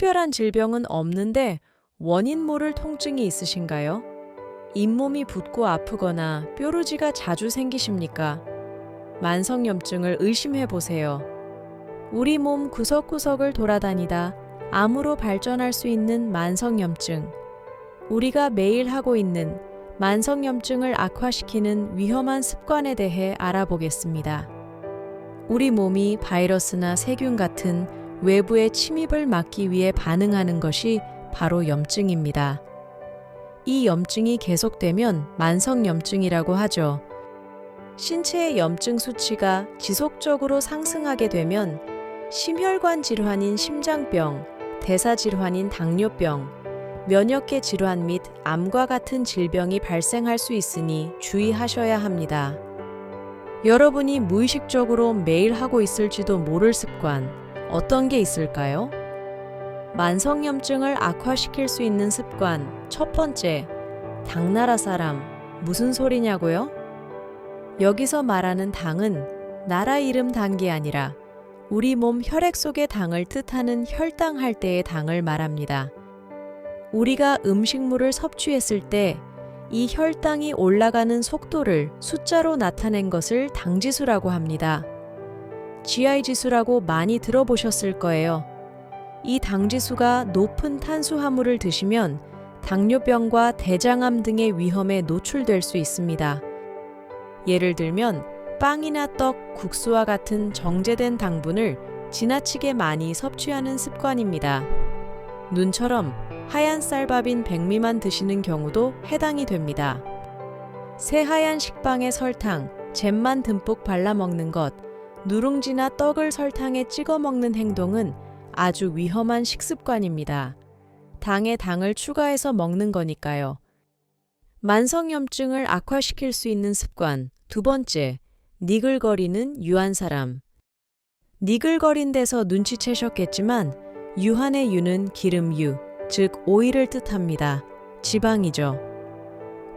특별한 질병은 없는데 원인 모를 통증이 있으신가요? 잇몸이 붓고 아프거나 뾰루지가 자주 생기십니까? 만성염증을 의심해 보세요. 우리 몸 구석구석을 돌아다니다 암으로 발전할 수 있는 만성염증. 우리가 매일 하고 있는 만성염증을 악화시키는 위험한 습관에 대해 알아보겠습니다. 우리 몸이 바이러스나 세균 같은 외부의 침입을 막기 위해 반응하는 것이 바로 염증입니다. 이 염증이 계속되면 만성염증이라고 하죠. 신체의 염증 수치가 지속적으로 상승하게 되면 심혈관 질환인 심장병, 대사 질환인 당뇨병, 면역계 질환 및 암과 같은 질병이 발생할 수 있으니 주의하셔야 합니다. 여러분이 무의식적으로 매일 하고 있을지도 모를 습관, 어떤 게 있을까요? 만성염증을 악화시킬 수 있는 습관, 첫 번째, 당나라 사람, 무슨 소리냐고요? 여기서 말하는 당은 나라 이름 당이 아니라 우리 몸 혈액 속의 당을 뜻하는 혈당 할 때의 당을 말합니다. 우리가 음식물을 섭취했을 때 이 혈당이 올라가는 속도를 숫자로 나타낸 것을 당지수라고 합니다. GI 지수라고 많이 들어보셨을 거예요. 이 당지수가 높은 탄수화물을 드시면 당뇨병과 대장암 등의 위험에 노출될 수 있습니다. 예를 들면 빵이나 떡, 국수와 같은 정제된 당분을 지나치게 많이 섭취하는 습관입니다. 눈처럼 하얀 쌀밥인 백미만 드시는 경우도 해당이 됩니다. 새하얀 식빵에 설탕, 잼만 듬뿍 발라 먹는 것, 누룽지나 떡을 설탕에 찍어 먹는 행동은 아주 위험한 식습관입니다. 당에 당을 추가해서 먹는 거니까요. 만성염증을 악화시킬 수 있는 습관. 두 번째, 니글거리는 유한 사람. 니글거린 데서 눈치채셨겠지만 유한의 유는 기름유, 즉 오일을 뜻합니다. 지방이죠.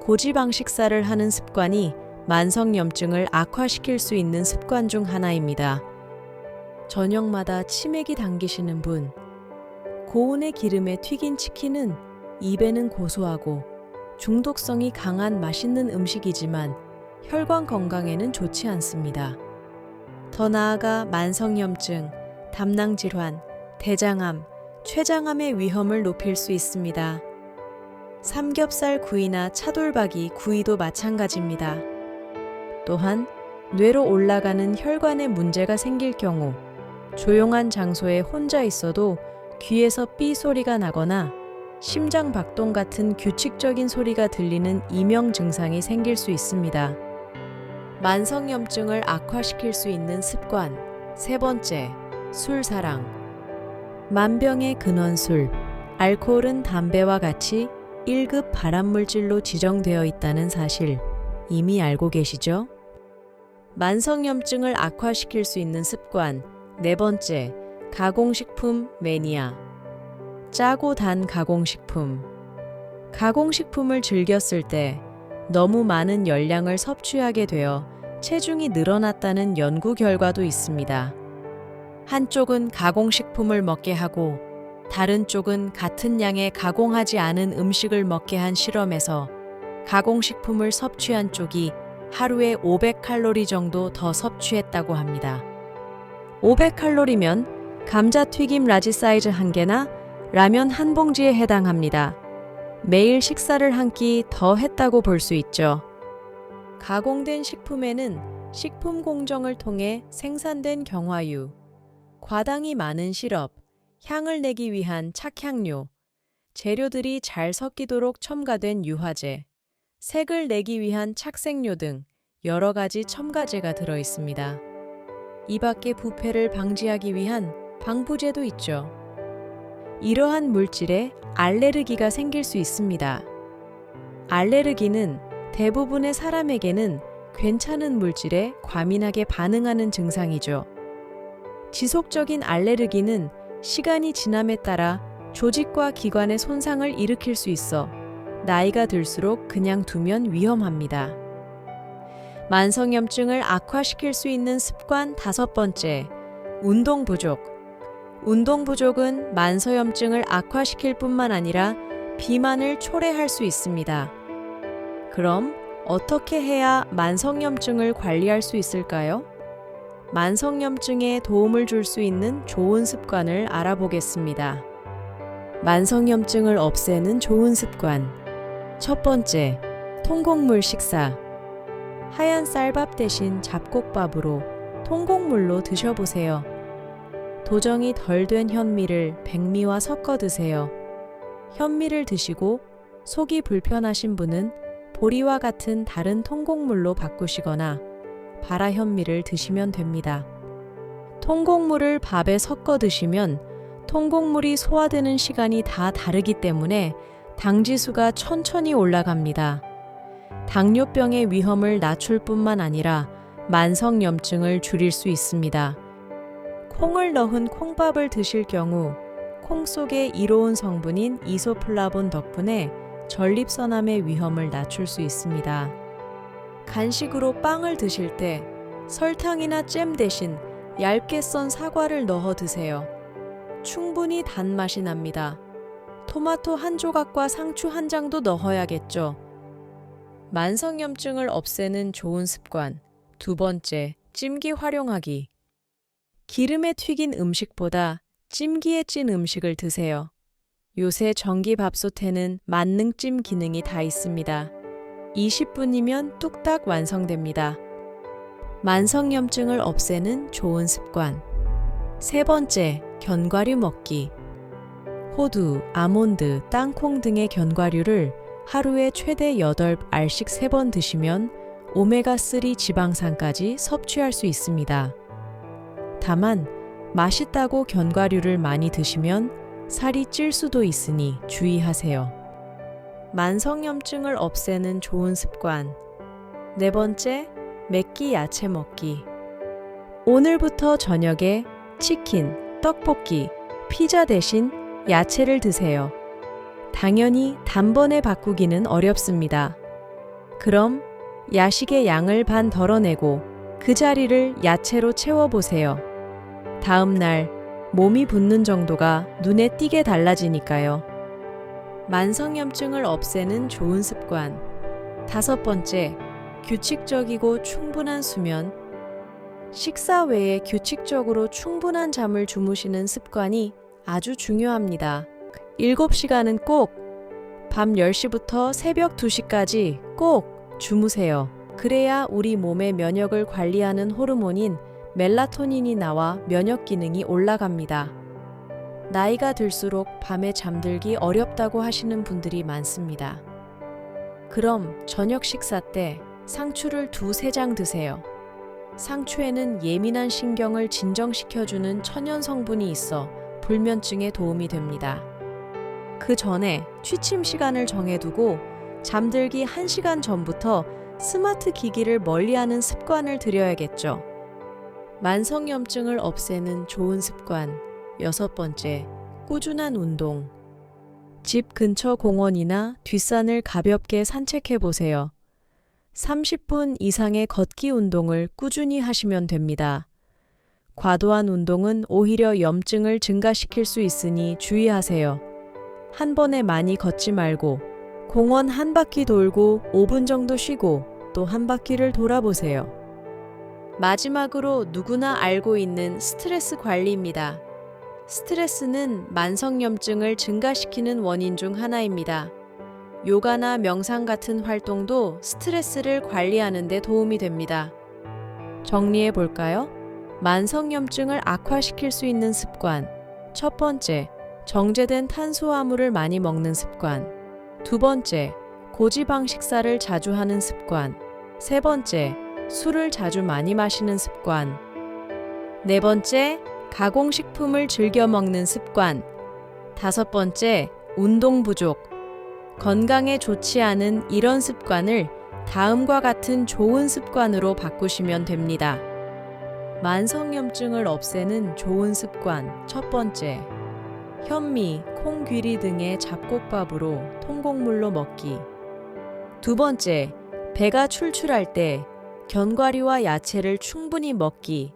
고지방 식사를 하는 습관이 만성염증을 악화시킬 수 있는 습관 중 하나입니다. 저녁마다 치맥이 당기시는 분. 고온의 기름에 튀긴 치킨은 입에는 고소하고 중독성이 강한 맛있는 음식이지만 혈관 건강에는 좋지 않습니다. 더 나아가 만성염증, 담낭질환, 대장암, 췌장암의 위험을 높일 수 있습니다. 삼겹살 구이나 차돌박이 구이도 마찬가지입니다. 또한 뇌로 올라가는 혈관에 문제가 생길 경우 조용한 장소에 혼자 있어도 귀에서 삐 소리가 나거나 심장 박동 같은 규칙적인 소리가 들리는 이명 증상이 생길 수 있습니다. 만성염증을 악화시킬 수 있는 습관. 세 번째, 술 사랑. 만병의 근원 술. 알코올은 담배와 같이 1급 발암물질로 지정되어 있다는 사실 이미 알고 계시죠? 만성염증을 악화시킬 수 있는 습관. 네 번째, 가공식품 매니아. 짜고 단 가공식품. 가공식품을 즐겼을 때 너무 많은 열량을 섭취하게 되어 체중이 늘어났다는 연구 결과도 있습니다. 한쪽은 가공식품을 먹게 하고 다른 쪽은 같은 양의 가공하지 않은 음식을 먹게 한 실험에서 가공식품을 섭취한 쪽이 하루에 500칼로리 정도 더 섭취했다고 합니다. 500칼로리면 감자튀김 라지 사이즈 한 개나 라면 한 봉지에 해당합니다. 매일 식사를 한 끼 더 했다고 볼 수 있죠. 가공된 식품에는 식품 공정을 통해 생산된 경화유, 과당이 많은 시럽, 향을 내기 위한 착향료, 재료들이 잘 섞이도록 첨가된 유화제, 색을 내기 위한 착색료 등 여러 가지 첨가제가 들어 있습니다. 이 밖에 부패를 방지하기 위한 방부제도 있죠. 이러한 물질에 알레르기가 생길 수 있습니다. 알레르기는 대부분의 사람에게는 괜찮은 물질에 과민하게 반응하는 증상이죠. 지속적인 알레르기는 시간이 지남에 따라 조직과 기관의 손상을 일으킬 수 있어 나이가 들수록 그냥 두면 위험합니다. 만성염증을 악화시킬 수 있는 습관 다섯 번째, 운동 부족. 운동 부족은 만서염증을 악화시킬 뿐만 아니라 비만을 초래할 수 있습니다. 그럼 어떻게 해야 만성염증을 관리할 수 있을까요? 만성염증에 도움을 줄 수 있는 좋은 습관을 알아보겠습니다. 만성염증을 없애는 좋은 습관. 첫 번째, 통곡물 식사. 하얀 쌀밥 대신 잡곡밥으로 통곡물로 드셔보세요. 도정이 덜 된 현미를 백미와 섞어 드세요. 현미를 드시고 속이 불편하신 분은 보리와 같은 다른 통곡물로 바꾸시거나 바라 현미를 드시면 됩니다. 통곡물을 밥에 섞어 드시면 통곡물이 소화되는 시간이 다 다르기 때문에 당지수가 천천히 올라갑니다. 당뇨병의 위험을 낮출 뿐만 아니라 만성염증을 줄일 수 있습니다. 콩을 넣은 콩밥을 드실 경우 콩 속의 이로운 성분인 이소플라본 덕분에 전립선암의 위험을 낮출 수 있습니다. 간식으로 빵을 드실 때 설탕이나 잼 대신 얇게 썬 사과를 넣어 드세요. 충분히 단맛이 납니다. 토마토 한 조각과 상추 한 장도 넣어야겠죠. 만성염증을 없애는 좋은 습관. 두 번째, 찜기 활용하기. 기름에 튀긴 음식보다 찜기에 찐 음식을 드세요. 요새 전기 밥솥에는 만능 찜 기능이 다 있습니다. 20분이면 뚝딱 완성됩니다. 만성염증을 없애는 좋은 습관. 세 번째, 견과류 먹기. 호두, 아몬드, 땅콩 등의 견과류를 하루에 최대 8알씩 3번 드시면 오메가3 지방산까지 섭취할 수 있습니다. 다만, 맛있다고 견과류를 많이 드시면 살이 찔 수도 있으니 주의하세요. 만성염증을 없애는 좋은 습관. 네 번째, 맵기 야채 먹기. 오늘부터 저녁에 치킨, 떡볶이, 피자 대신 야채를 드세요. 당연히 단번에 바꾸기는 어렵습니다. 그럼 야식의 양을 반 덜어내고 그 자리를 야채로 채워보세요. 다음 날 몸이 붓는 정도가 눈에 띄게 달라지니까요. 만성염증을 없애는 좋은 습관. 다섯 번째, 규칙적이고 충분한 수면. 식사 외에 규칙적으로 충분한 잠을 주무시는 습관이 아주 중요합니다. 7시간은 꼭, 밤 10시부터 새벽 2시까지 꼭 주무세요. 그래야 우리 몸의 면역을 관리하는 호르몬인 멜라토닌이 나와 면역 기능이 올라갑니다. 나이가 들수록 밤에 잠들기 어렵다고 하시는 분들이 많습니다. 그럼 저녁 식사 때 상추를 두세 장 드세요. 상추에는 예민한 신경을 진정시켜주는 천연 성분이 있어 불면증에 도움이 됩니다. 그 전에 취침 시간을 정해두고 잠들기 1시간 전부터 스마트 기기를 멀리하는 습관을 들여야겠죠. 만성염증을 없애는 좋은 습관. 여섯 번째, 꾸준한 운동. 집 근처 공원이나 뒷산을 가볍게 산책해 보세요. 30분 이상의 걷기 운동을 꾸준히 하시면 됩니다. 과도한 운동은 오히려 염증을 증가시킬 수 있으니 주의하세요. 한 번에 많이 걷지 말고 공원 한 바퀴 돌고 5분 정도 쉬고 또 한 바퀴를 돌아보세요. 마지막으로 누구나 알고 있는 스트레스 관리입니다. 스트레스는 만성염증을 증가시키는 원인 중 하나입니다. 요가나 명상 같은 활동도 스트레스를 관리하는 데 도움이 됩니다. 정리해 볼까요? 만성염증을 악화시킬 수 있는 습관. 첫 번째, 정제된 탄수화물을 많이 먹는 습관. 두 번째, 고지방 식사를 자주 하는 습관. 세 번째, 술을 자주 많이 마시는 습관. 네 번째, 가공식품을 즐겨 먹는 습관. 다섯 번째, 운동 부족. 건강에 좋지 않은 이런 습관을 다음과 같은 좋은 습관으로 바꾸시면 됩니다. 만성염증을 없애는 좋은 습관. 첫 번째, 현미, 콩귀리 등의 잡곡밥으로 통곡물로 먹기. 두 번째, 배가 출출할 때 견과류와 야채를 충분히 먹기.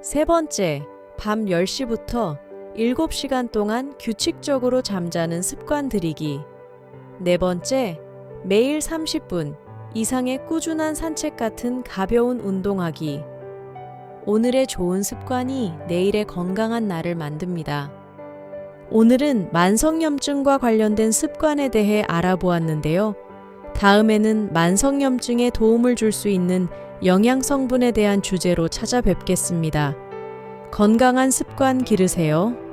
세 번째, 밤 10시부터 7시간 동안 규칙적으로 잠자는 습관 들이기. 네 번째, 매일 30분 이상의 꾸준한 산책 같은 가벼운 운동하기. 오늘의 좋은 습관이 내일의 건강한 날을 만듭니다. 오늘은 만성염증과 관련된 습관에 대해 알아보았는데요. 다음에는 만성염증에 도움을 줄 수 있는 영양 성분에 대한 주제로 찾아뵙겠습니다. 건강한 습관 기르세요.